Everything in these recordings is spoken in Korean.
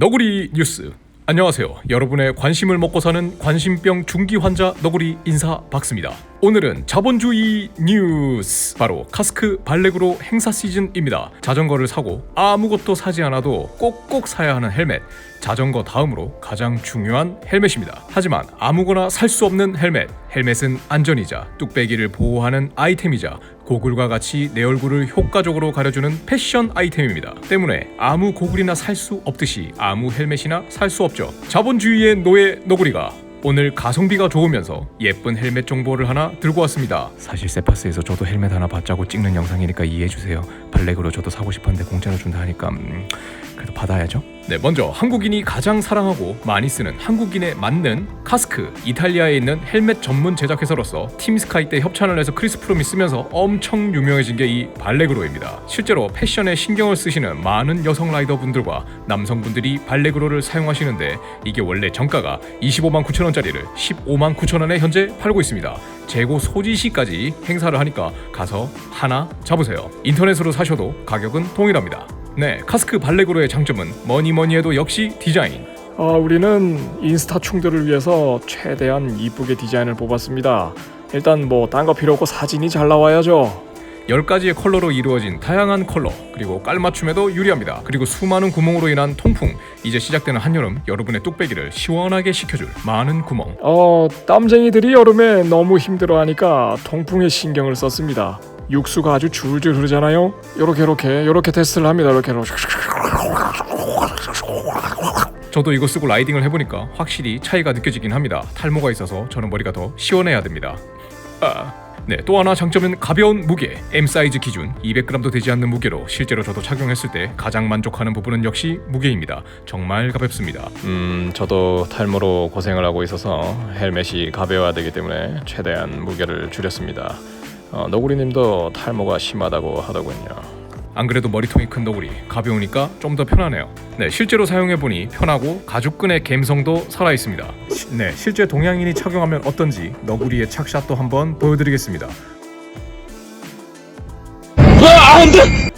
너구리 뉴스. 안녕하세요. 여러분의 관심을 먹고 사는 관심병 중기 환자 너구리 인사 박습니다. 오늘은 자본주의 뉴스 바로 카스크 발레그로 행사 시즌입니다. 자전거를 사고 아무것도 사지 않아도 꼭꼭 사야 하는 헬멧. 자전거 다음으로 가장 중요한 헬멧입니다. 하지만 아무거나 살 수 없는 헬멧. 헬멧은 안전이자 뚝배기를 보호하는 아이템이자 고글과 같이 내 얼굴을 효과적으로 가려주는 패션 아이템입니다. 때문에 아무 고글이나 살 수 없듯이 아무 헬멧이나 살 수 없죠. 자본주의의 노예 너구리가 오늘 가성비가 좋으면서 예쁜 헬멧 정보를 하나 들고 왔습니다. 사실 세파스에서 저도 헬멧 하나 받자고 찍는 영상이니까 이해해 주세요. 블랙으로 저도 사고 싶었는데 공짜로 준다 하니까 음, 그래도 받아야죠. 네, 먼저 한국인이 가장 사랑하고 많이 쓰는 한국인에 맞는 카스크. 이탈리아에 있는 헬멧 전문 제작 회사로서 팀스카이 때 협찬을 해서 크리스 프롬이 쓰면서 엄청 유명해진 게 이 발레그로입니다. 실제로 패션에 신경을 쓰시는 많은 여성 라이더분들과 남성분들이 발레그로를 사용하시는데 이게 원래 정가가 25만 9천 원짜리를 15만 9천 원에 현재 팔고 있습니다. 재고 소지 시까지 행사를 하니까 가서 하나 잡으세요. 인터넷으로 사셔도 가격은 동일합니다. 네, 카스크 발레그로의 장점은 뭐니 뭐니 해도 역시 디자인. 아, 우리는 인스타 충돌을 위해서 최대한 이쁘게 디자인을 뽑았습니다. 일단 뭐 딴 거 필요 없고 사진이 잘 나와야죠. 10가지의 컬러로 이루어진 다양한 컬러 그리고 깔맞춤에도 유리합니다. 그리고 수많은 구멍으로 인한 통풍 이제 시작되는 한여름 여러분의 뚝배기를 시원하게 식혀줄 많은 구멍 어, 땀쟁이들이 여름에 너무 힘들어하니까 통풍에 신경을 썼습니다. 육수가 아주 줄줄 흐르잖아요. 요렇게 요렇게 요렇게 테스트를 합니다. 이렇게. 저도 이거 쓰고 라이딩을 해보니까 확실히 차이가 느껴지긴 합니다. 탈모가 있어서 저는 머리가 더 시원해야 됩니다. 아, 네, 또 하나 장점은 가벼운 무게. M 사이즈 기준 200g도 되지 않는 무게로 실제로 저도 착용했을 때 가장 만족하는 부분은 역시 무게입니다. 정말 가볍습니다. 음, 저도 탈모로 고생을 하고 있어서 헬멧이 가벼워야 되기 때문에 최대한 무게를 줄였습니다. 어, 너구리님도 탈모가 심하다고 하더군요. 안 그래도 머리통이 큰 너구리 가벼우니까 좀 더 편하네요. 네, 실제로 사용해 보니 편하고 가죽끈의 감성도 살아 있습니다. 네, 실제 동양인이 착용하면 어떤지 너구리의 착샷도 한번 보여드리겠습니다.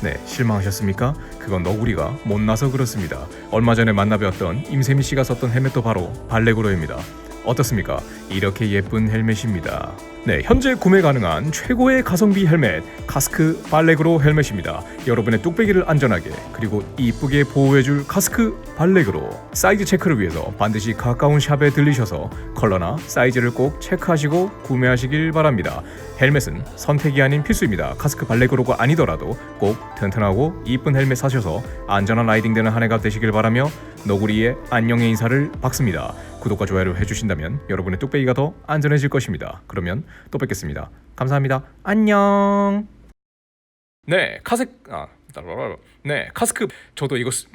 네, 실망하셨습니까? 그건 너구리가 못나서 그렇습니다. 얼마 전에 만나뵈었던 임세미 씨가 썼던 헬멧도 바로 발레그로입니다. 어떻습니까? 이렇게 예쁜 헬멧입니다. 네, 현재 구매 가능한 최고의 가성비 헬멧 카스크 발레그로 헬멧입니다. 여러분의 뚝배기를 안전하게 그리고 이쁘게 보호해줄 카스크 발레그로 사이즈 체크를 위해서 반드시 가까운 샵에 들리셔서 컬러나 사이즈를 꼭 체크하시고 구매하시길 바랍니다. 헬멧은 선택이 아닌 필수입니다. 카스크 발레그로가 아니더라도 꼭 튼튼하고 이쁜 헬멧 사셔서 안전한 라이딩 되는 한 해가 되시길 바라며 너구리의 안녕의 인사를 박습니다. 구독과 좋아요를 해주신다면 여러분의 뚝배기가 더 안전해질 것입니다. 그러면 또 뵙겠습니다. 감사합니다. 안녕. 네, 카색 아, 네, 카스크 저도 이거 쓰...